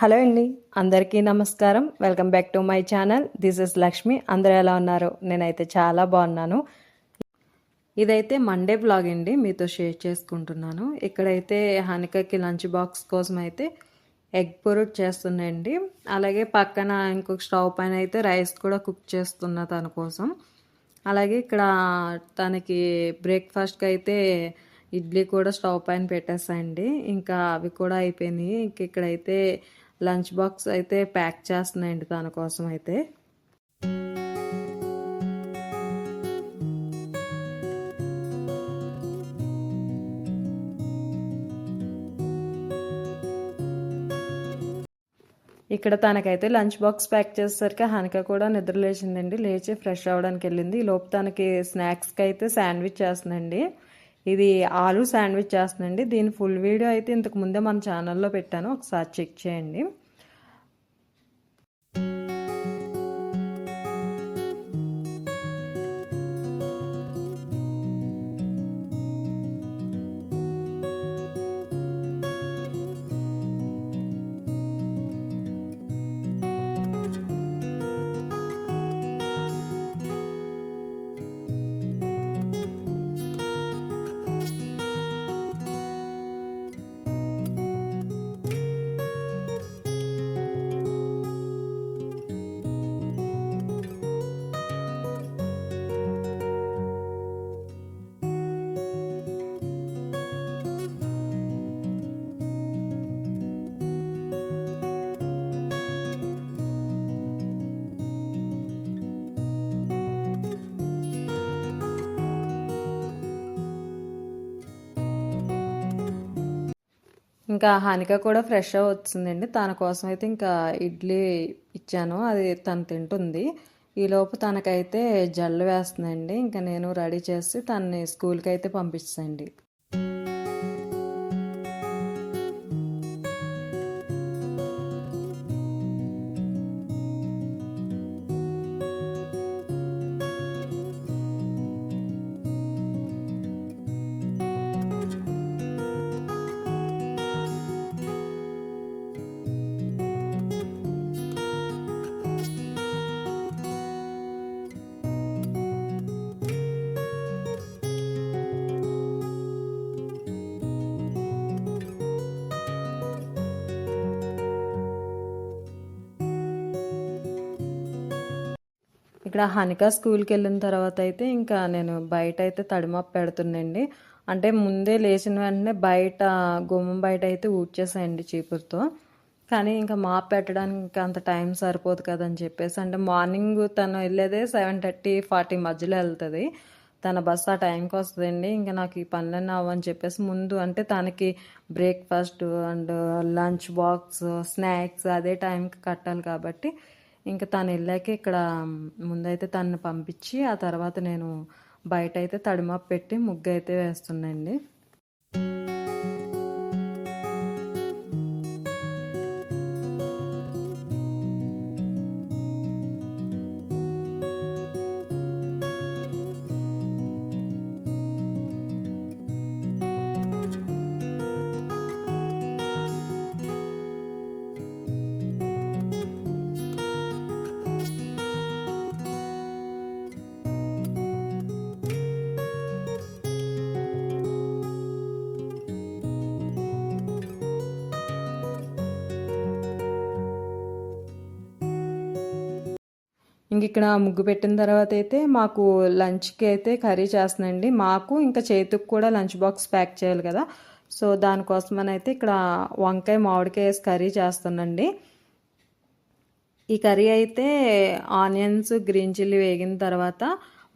Hello అండి అందరికీ నమస్కారం. Welcome back to my channel this is Lakshmi అందరూ ఎలా ఉన్నారు? నేనైతే చాలా బాగున్నాను. ఇదైతే మండే బ్లాగ్ అండి మీతో షేర్ చేసుకుంటున్నాను. ఇక్కడైతే హనికకి లంచ్ బాక్స్ కోసం అయితే ఎగ్ పొరుట్ చేస్తున్నాయండి అలాగే పక్కన ఇంకొక స్టవ్ పైన అయితే రైస్ కూడా కుక్ చేస్తున్నా తన కోసం. అలాగే ఇక్కడ తనకి బ్రేక్ఫాస్ట్కి అయితే ఇడ్లీ కూడా స్టవ్ పైన పెట్టేసాయండి ఇంకా అవి కూడా అయిపోయినాయి. ఇంక ఇక్కడైతే లంచ్ బాక్స్ అయితే ప్యాక్ చేస్తున్నాయండి తన కోసం అయితే. ఇక్కడ తనకైతే లంచ్ బాక్స్ ప్యాక్ చేసేసరికి హనిక కూడా నిద్ర లేచిందండి. లేచి ఫ్రెష్ అవ్వడానికి వెళ్ళింది. ఈ లోపు తనకి స్నాక్స్కి అయితే శాండ్విచ్ చేస్తుందండి. ఇది ఆలు శాండ్విచ్ చేస్తుందండి. దీని ఫుల్ వీడియో అయితే ఇంతకు ముందే మన ఛానల్లో పెట్టాను. ఒకసారి చెక్ చేయండి. ఇంకా హానిక కూడా ఫ్రెష్ వచ్చిందండి. తన కోసం అయితే ఇంకా ఇడ్లీ ఇచ్చాను. అది తను తింటుంది. ఈలోపు తనకైతే జల్లు వేస్తుందండి. ఇంకా నేను రెడీ చేసి తనని స్కూల్కి అయితే పంపించండి ఇక్కడ హనిక స్కూల్కి వెళ్ళిన తర్వాత అయితే ఇంకా నేను బయట అయితే తడిమప్పు పెడుతుండండి. అంటే ముందే లేచిన వెంటనే బయట గుమ్మం బయట అయితే ఊడ్చేసాయండి చీపురుతో. కానీ ఇంకా మాప్ పెట్టడానికి అంత టైం సరిపోదు కదని చెప్పేసి అంటే మార్నింగ్ తను వెళ్ళేదే సెవెన్ థర్టీ ఫార్టీ మధ్యలో వెళ్తుంది. తన బస్ ఆ టైంకి వస్తుందండి. ఇంకా నాకు ఈ పనులన్నీ అవ్వని చెప్పేసి ముందు అంటే తనకి breakfast and lunch box snacks అదే టైంకి కట్టాలి కాబట్టి ఇంకా తను వెళ్ళాక ఇక్కడ ముందైతే తనని పంపించి ఆ తర్వాత నేను బయట అయితే తడిమాపు పెట్టి ముగ్గు అయితే వేస్తుండండి ఇంక ఇక్కడ ముగ్గు పెట్టిన తర్వాత అయితే మాకు లంచ్కి అయితే కర్రీ చేస్తానండి మాకు ఇంకా చేతికి కూడా లంచ్ బాక్స్ ప్యాక్ చేయాలి కదా. సో దానికోసమని అయితే ఇక్కడ వంకాయ మామిడికాయ వేసి కర్రీ చేస్తానండి ఈ కర్రీ అయితే ఆనియన్స్ గ్రీన్ చిల్లీ వేగిన తర్వాత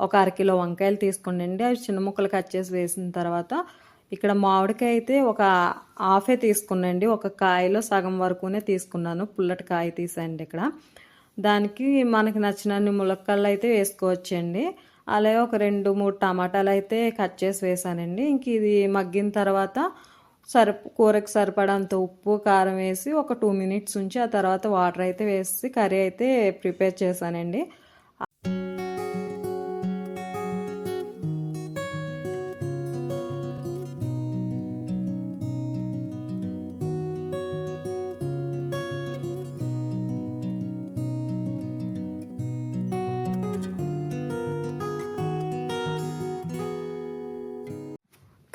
ఒక అరకిలో వంకాయలు తీసుకోండి అవి చిన్న ముక్కలు కట్ చేసి వేసిన తర్వాత ఇక్కడ మామిడికాయ అయితే ఒక హాఫే తీసుకున్నాండి ఒక కాయలో సగం వరకునే తీసుకున్నాను. పుల్లటి కాయ తీసండి ఇక్కడ. దానికి మనకి నచ్చినన్ని ములక్కళ్ళు అయితే వేసుకోవచ్చండి. అలాగే ఒక రెండు మూడు టమాటాలు అయితే కట్ చేసి వేసానండి. ఇంక ఇది మగ్గిన తర్వాత సరి కూరకి సరిపడంత ఉప్పు కారం వేసి ఒక టూ మినిట్స్ ఉంచి ఆ తర్వాత వాటర్ అయితే వేసి కర్రీ అయితే ప్రిపేర్ చేశానండి.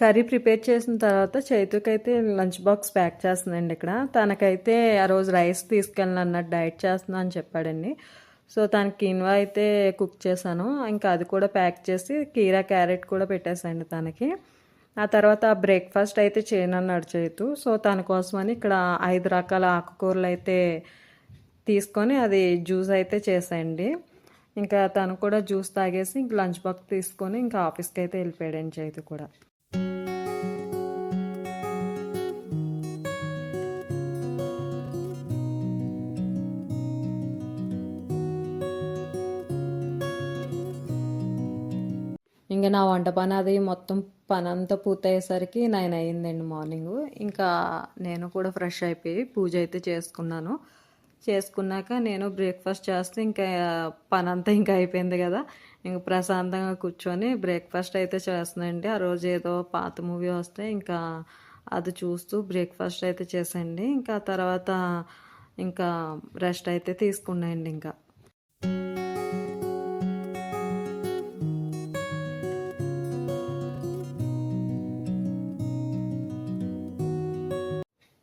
కర్రీ ప్రిపేర్ చేసిన తర్వాత చైతుకైతే లంచ్ బాక్స్ ప్యాక్ చేస్తుందండి ఇక్కడ. తనకైతే ఆ రోజు రైస్ తీసుకెళ్ళను అన్నట్టు డైట్ చేస్తున్నా అని చెప్పాడండి. సో తనకి కిన్వా అయితే కుక్ చేశాను. ఇంకా అది కూడా ప్యాక్ చేసి కీరా క్యారెట్ కూడా పెట్టేసండి తనకి. ఆ తర్వాత బ్రేక్ఫాస్ట్ అయితే చేయనన్నాడు చేతు. సో తన కోసమని ఇక్కడ ఐదు రకాల ఆకుకూరలు అయితే తీసుకొని అది జ్యూస్ అయితే చేసేయండి ఇంకా తను కూడా జ్యూస్ తాగేసి ఇంక లంచ్ బాక్స్ తీసుకొని ఇంకా ఆఫీస్కి అయితే వెళ్ళిపోయాడండి చేతు కూడా. ఇంకా నా వంట పని అది మొత్తం పని అంతా పూర్తయ్యేసరికి నైన్ అయ్యిందండి మార్నింగ్. ఇంకా నేను కూడా ఫ్రెష్ అయిపోయి పూజ అయితే చేసుకున్నాను. చేసుకున్నాక నేను బ్రేక్ఫాస్ట్ చేస్తే ఇంకా పని అంతా ఇంకా అయిపోయింది కదా. ఇంకా ప్రశాంతంగా కూర్చొని బ్రేక్ఫాస్ట్ అయితే చేస్తున్నాండి ఆ రోజు ఏదో పాత మూవీ వస్తే ఇంకా అది చూస్తూ బ్రేక్ఫాస్ట్ అయితే చేసండి ఇంకా తర్వాత ఇంకా రెస్ట్ అయితే తీసుకున్నాయండి ఇంకా.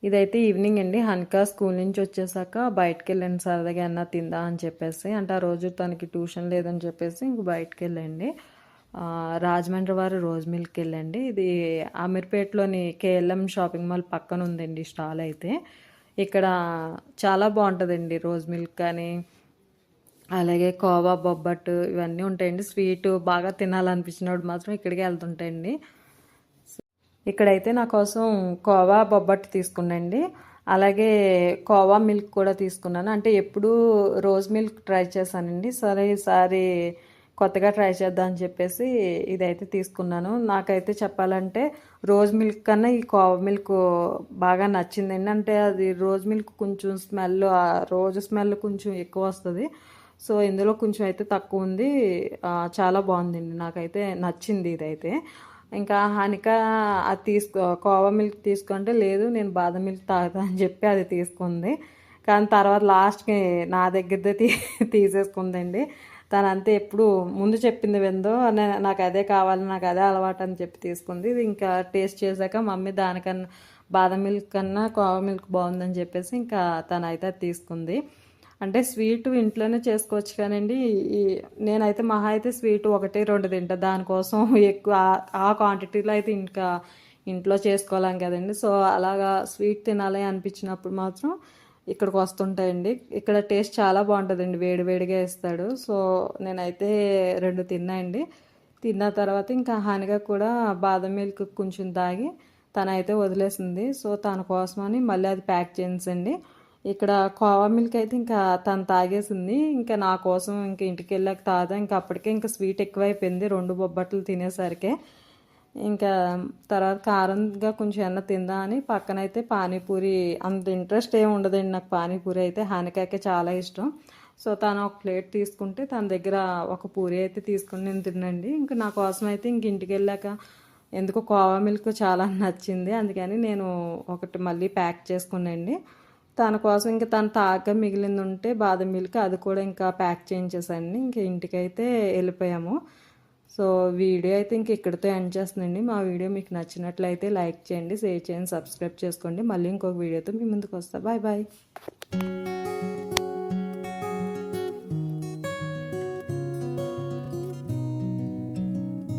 ఇదైతే ఈవినింగ్ అండి. హన్కా స్కూల్ నుంచి వచ్చేసాక బయటకు వెళ్ళండి సరదాగా అన్న తిందా? అని చెప్పేసి. అంటే ఆ రోజు తనకి ట్యూషన్ లేదని చెప్పేసి ఇంక బయటకు వెళ్ళండి రాజమండ్రి వారు రోజ్ మిల్క్ వెళ్ళండి ఇది అమీర్పేటలోని కేఎల్ఎం షాపింగ్ మాల్ పక్కన ఉందండి స్టాల్ అయితే. ఇక్కడ చాలా బాగుంటుందండి రోజ్ మిల్క్ కానీ అలాగే కోవా బొబ్బట్టు ఇవన్నీ ఉంటాయండి. స్వీట్ బాగా తినాలనిపించినప్పుడు మాత్రం ఇక్కడికి వెళ్తుంటాయండి. ఇక్కడైతే నా కోసం కోవా బొబ్బట్టు తీసుకున్నాండి. అలాగే కోవా మిల్క్ కూడా తీసుకున్నాను. అంటే ఎప్పుడూ రోజ్ మిల్క్ ట్రై చేశానండి. సరే ఈసారి కొత్తగా ట్రై చేద్దాం అని చెప్పేసి ఇదైతే తీసుకున్నాను. నాకైతే చెప్పాలంటే రోజ్ మిల్క్ కన్నా ఈ కోవా మిల్క్ బాగా నచ్చిందండి. అంటే అది రోజ్ మిల్క్ కొంచెం స్మెల్ ఆ రోజు స్మెల్ కొంచెం ఎక్కువ వస్తుంది. సో ఇందులో కొంచెం అయితే తక్కువ ఉంది. చాలా బాగుందండి. నాకైతే నచ్చింది ఇదైతే. ఇంకా హానిక అది తీసుకో కోవా మిల్క్ తీసుకుంటే లేదు నేను బాదం మిల్క్ తాగుతా అని చెప్పి అది తీసుకుంది. కానీ తర్వాత లాస్ట్కి నా దగ్గరదే తీ తీసేసుకుందండి. తను అంతే ఎప్పుడు ముందు చెప్పింది విందో నాకు అదే కావాలి నాకు అదే అలవాటు అని చెప్పి తీసుకుంది. ఇది ఇంకా టేస్ట్ చేశాక మమ్మీ దానికన్నా బాదం మిల్క్ కన్నా కోవా మిల్క్ బాగుందని చెప్పేసి ఇంకా తను అయితే అది తీసుకుంది. అంటే స్వీట్ ఇంట్లోనే చేసుకోవచ్చు కానండి. ఈ నేనైతే మహా అయితే స్వీట్ ఒకటి రెండు తింటా. దానికోసం ఎక్కువ ఆ- క్వాంటిటీలో అయితే ఇంకా ఇంట్లో చేసుకోలేం కదండి. సో అలాగా స్వీట్ తినాలి అనిపించినప్పుడు మాత్రం ఇక్కడికి వస్తుంటాయండి. ఇక్కడ టేస్ట్ చాలా బాగుంటుందండి. వేడి వేడిగా ఇస్తాడు సో నేనైతే రెండు తిన్నాయండి తిన్న తర్వాత ఇంకా హానిగా కూడా బాదం మిల్క్ కొంచెం తాగి తనైతే వదిలేసింది. సో తన కోసమని మళ్ళీ అది ప్యాక్ చేయించండి. ఇక్కడ కోవా మిల్క్ అయితే ఇంకా తను తాగేసింది. ఇంకా నా కోసం ఇంకా ఇంటికి వెళ్ళాక తాదా ఇంకా అప్పటికే ఇంకా స్వీట్ ఎక్కువైపోయింది. రెండు బొబ్బట్లు తినేసరికి. ఇంకా తర్వాత కారంగా కొంచెం ఎన్న తిందా అని పక్కనైతే పానీపూరి అంత ఇంట్రెస్ట్ ఏమి ఉండదండి నాకు పానీపూరి అయితే. హానికాయకే చాలా ఇష్టం. సో తను ఒక ప్లేట్ తీసుకుంటే తన దగ్గర ఒక పూరి అయితే తీసుకుని నేను తినండి ఇంకా నా కోసం అయితే ఇంక ఇంటికి వెళ్ళాక ఎందుకో కోవా మిల్క్ చాలా నచ్చింది. అందుకని నేను ఒకటి మళ్ళీ ప్యాక్ చేసుకున్నాండి తన కోసం ఇంకా తను తాగ మిగిలింది ఉంటే బాదం మిల్క్ అది కూడా ఇంకా ప్యాక్ చేయించేసండి ఇంక ఇంటికైతే వెళ్ళిపోయాము. సో వీడియో అయితే ఇంక ఇక్కడితో ఎండ్ చేస్తుందండి. మా వీడియో మీకు నచ్చినట్లయితే లైక్ చేయండి షేర్ చేయండి సబ్స్క్రైబ్ చేసుకోండి. మళ్ళీ ఇంకొక వీడియోతో మీ ముందుకు వస్తా. Bye bye.